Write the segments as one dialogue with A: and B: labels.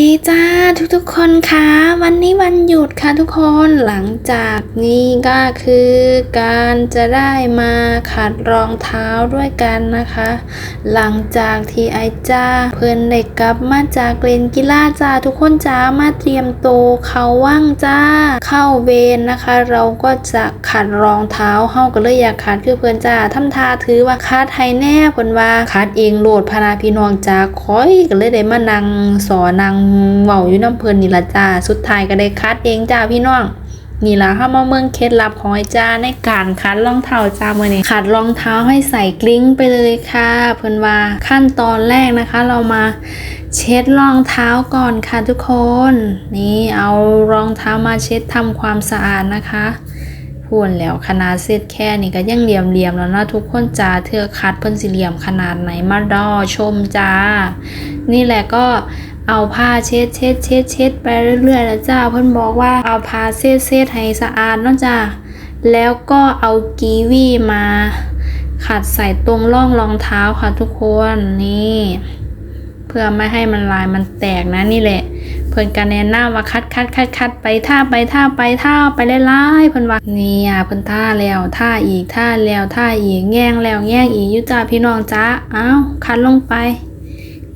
A: ดีจ้าทุกๆคนคะ วันนี้วันหยุดค่ะทุกคนหลังจากนี้ก็คือการจะได้มาขัดรองเท้าด้วยกันนะคะ หลังจากที่ไอจ้าเพื่อนเด็กกลับมาจากเล่นกีฬาจ้าทุกคนจ้ามาเตรียมโตเขาว่างจ้าเข้าเวรนะคะ เราก็จะขัดรองเท้าเฮาก็เลยอยากขัดคือเพื่อนจ้าทำทาถือว่าคัดให้แน่เพิ่นว่าคัดเองโหลดพนาพี่น้องจ้าคอยก็เลยได้มานั่งสอนนางเว้าอยู่น้ำเพิ่นนี่ละจ้า สุดท้ายก็ได้คัดเองจ้าพี่น้องนี่ละค่ะมาเมืองเคล็ดลับของไอ้จ้าในการคัดรองเท้าจ้ามื่อนี้ขัดรองเท้าให้ใส่กลิ้งไปเลยค่ะ เพิ่นว่าขั้นตอนแรกนะคะ เรามาเช็ดรองเท้าก่อนค่ะทุกคน นี่เอารองเท้ามาเช็ดทำความสะอาดนะคะพูนแล้วขนาดเซตแค่นี้ก็ยังเหลี่ยมๆแล้วนะทุกคนจ้าเธอคัดเพิ่นสิเหลี่ยมขนาดไหนมาดอชมจ้า นี่แหละก็ เอาผ้าเช็ดเช็ดเช็ดเช็ดไปเรื่อยๆแล้วจ้าเพิ่อนบอกว่าเอาผ้าเช็ดเช็ดให้สะอาดนะจ้าแล้วก็เอากีวีมา ขัดใส่ตรงร่องรองเท้าค่ะทุกคนนี่ เพื่อไม่ให้มันลายมันแตกนะนี่แหละ เพิ่อนกันแนะนำว่าคัดคัดคัดคัดไปท่าไปท่าไปท่าไปไล่ๆเพิ่อนว่านี่อะเพิ่อนท่าแล้วท่าอีกท่าแล้วท่าอีกแง่งแล้วแง่งอีกยุจ้าพี่น้องจ้าอ้าวคัดลงไป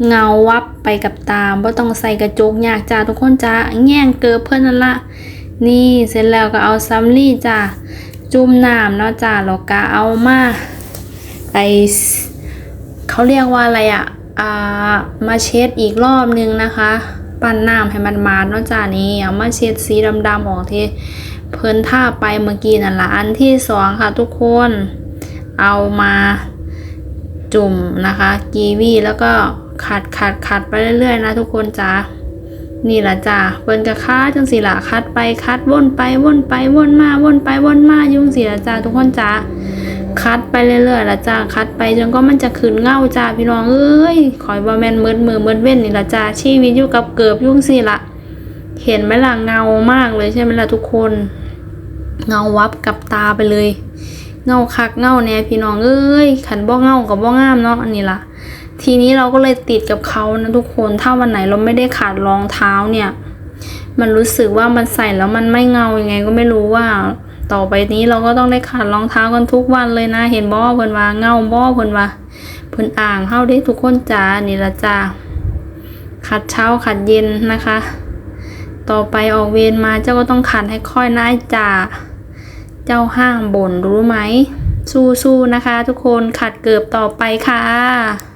A: เงาวับไปกับตาบ่าต้องใส่กระจกยากจ้าทุกคนจ้าแง่งเกิบเพื่อนนั่นละ นี่เสร็จแล้วก็เอาซัมลี่จ้าจุ่มน้ำเนาะจ้าแล้วก็เอามาไอเขาเรียกว่าอะไรอะอ่ามาเช็ดอีกรอบนึงนะคะ ปั้นน้ำให้มันมาดเนาะจ้านี่เอามาเช็ดสีดำๆออกที่เพิ่นท่าไปเมื่อกี้นั่นละอันที่สองค่ะทุกคนเอามาจุ่มนะคะกีวีแล้วก็ ขัดขัดขัดไปเรื่อยๆนะทุกคนจ้านี่ละจ้าเพิ่นก็คัดจังสิละคัดไปคัดวนไปวนไปวนมาวนไปวนมายุ่งสิละจ้าทุกคนจ้าคัดไปเรื่อยๆละจ้าคัดไปจนก็มันจะขึ้นเงาจ้าพี่น้องเอ้ยคอยว่แม่นมืดมือมืดเว้นนี่ละจ้าชีวิตอยู่กับเกือบยุ่งสิละเห็นไหมล่ะเงามากเลยใช่ไหมล่ะทุกคน เงาวับกับตาไปเลย เงาคักเงาแน่พี่น้องเอ้ยขันบ่เงากับบ่งามเนาะอันนี้ล่ะ ทีนี้เราก็เลยติดกับเขานะทุกคน ถ้าวันไหนเราไม่ได้ขาดรองเท้าเนี่ย มันรู้สึกว่ามันใส่แล้วมันไม่เงายังไงก็ไม่รู้ว่า ต่อไปนี้เราก็ต้องได้ขาดรองเท้ากันทุกวันเลยนะ เห็นบ่เพิ่นว่าเงาบ่เพิ่นว่าเพิ่นอ่างเฮาเด้ทุกคนจ้านี่ละจ้าขัดเช้าขัดเย็นนะคะ ต่อไปออกเวรมาเจ้าก็ต้องขัดให้ค่อยนะไอ้จ่าเจ้าห้างบ่นรู้ไหม สู้ๆนะคะ ทุกคนขัดเกือบต่อไปค่ะ